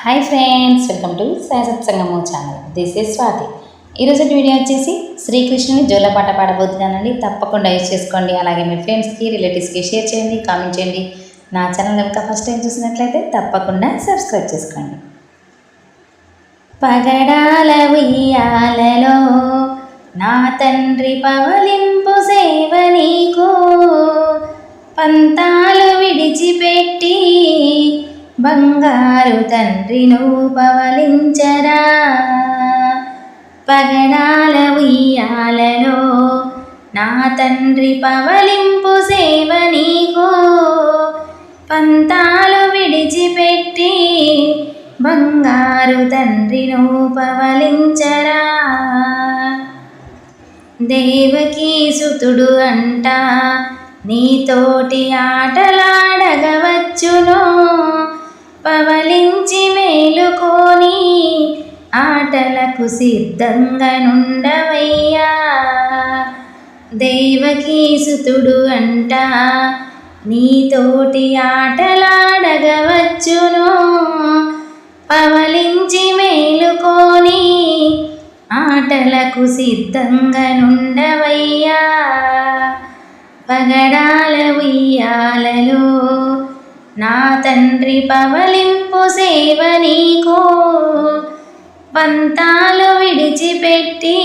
Hi friends welcome to Satsangamu channel this is Swathi ఈరోజు video వచ్చేసి శ్రీకృష్ణుని జోలపాట పాడబోతున్నానండి. తప్పకుండా యూజ్ చేసుకోండి. అలాగే మీ ఫ్రెండ్స్కి రిలేటివ్స్కి షేర్ చేయండి కామెంట్ చేయండి. నా ఛానల్ కనుక ఫస్ట్ టైం చూసినట్లయితే తప్పకుండా సబ్స్క్రైబ్ చేసుకోండి. పగడాల ఉయ్యాలలో నా తండ్రి పవలింపు సేవ నీకు. పంతాల బంగారు తండ్రి నువ్వు పవలించరా. పగడాల ఉయ్యాలలో నా తండ్రి పవలింపు సేవ నీకో. పంతాలు విడిచిపెట్టి బంగారు తండ్రి నువ్వు పవలించరా. దేవకీ సుతుడు అంట నీతోటి ఆటలాడగవచ్చును. పవలించి మేలుకొని ఆటలకు సిద్ధంగా నుండవయ్యా దేవకీ సుతుడు అంట నీతోటి ఆటలాడగవచ్చును. పవలించి మేలుకొని ఆటలకు సిద్ధంగా నుండవయ్యా పగడాల ఉయ్యాలలో నా తండ్రి పవలింపు సేవ నీకు. పంతాలు విడిచిపెట్టి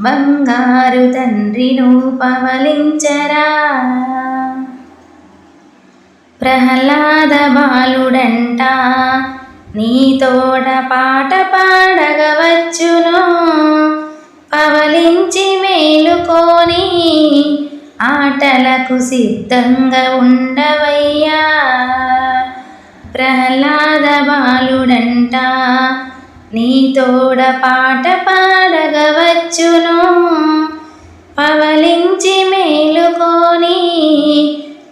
బంగారు తండ్రిను పవలించరా. ప్రహ్లాద బాలుడంట నీతోడ పాట పాడగవచ్చును. పవలించి మేలుకొని ఆటలకు సిద్ధంగా ఉండవయ్యా. ప్రహ్లాద బాలుడంట నీతోడ పాట పాడగవచ్చును. పవలించి మేలుకొని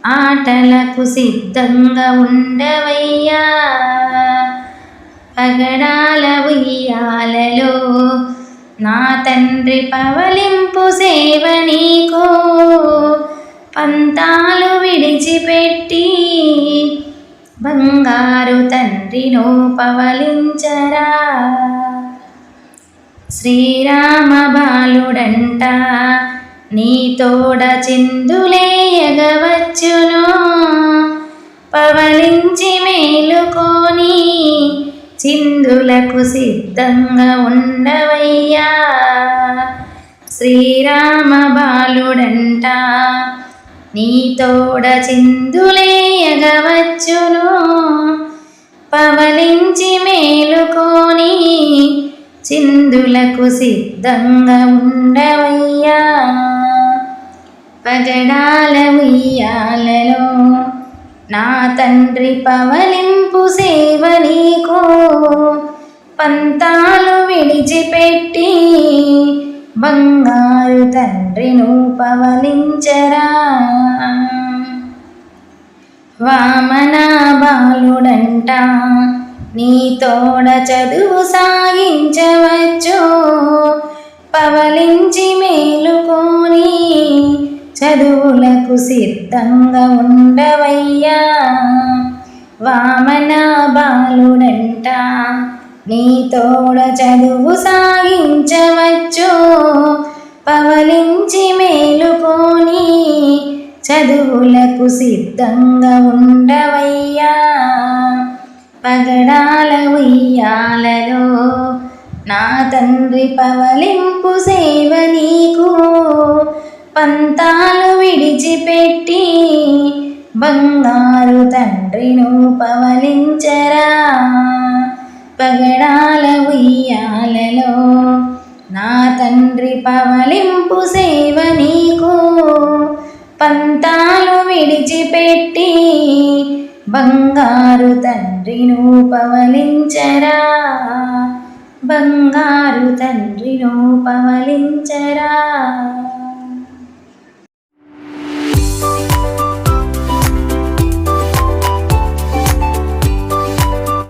ఆటలకు సిద్ధంగా ఉండవయ్యా. పగడాల ఉయ్యాలలో నా తండ్రి పవలింపు సేవ నీకో. పంతాలు విడిచిపెట్టి బంగారు తండ్రిను పవలించరా. శ్రీరామ బాలుడంట నీ తోడ చిందులేయగవచ్చును పవలించి మేలుకొని చిందులకు సిద్ధంగా ఉండవయ్యా. శ్రీరామ బాలుడంట నీ తోడ చిందులేయగవచ్చును పవలించి మేలుకొని చిందులకు సిద్ధంగా ఉండవయ్యా. పగడాల ఉయ్యాలలో నా తండ్రి పవలింపు సేవ నీకు. పంతాలు విడిచిపెట్టి బంగారు తండ్రిను పవలించరా. వామన బాలుడంట నీ తోడ చదువు సాగించవచ్చు. పవలించి మేలుకొని చదువులకు సిద్ధంగా ఉండవయ్యా. వామన బాలుడంట నీ తోడ చదువు సాగించవచ్చు. పవలించి మేలుకొని చదువులకు సిద్ధంగా ఉండవయ్యా. పగడాల ఉయ్యాలలో నా తండ్రి పవలింపు సేవ నీకు. పంతాలు విడిచిపెట్టి బంగారు తండ్రిను పవలించరా. పగడాల ఉయ్యాలలో నా తండ్రి పవలింపు సేవ నీకు. పంతాలు విడిచిపెట్టి బంగారు తండ్రిను పవలించరా. బంగారు తండ్రిను పవలించరా.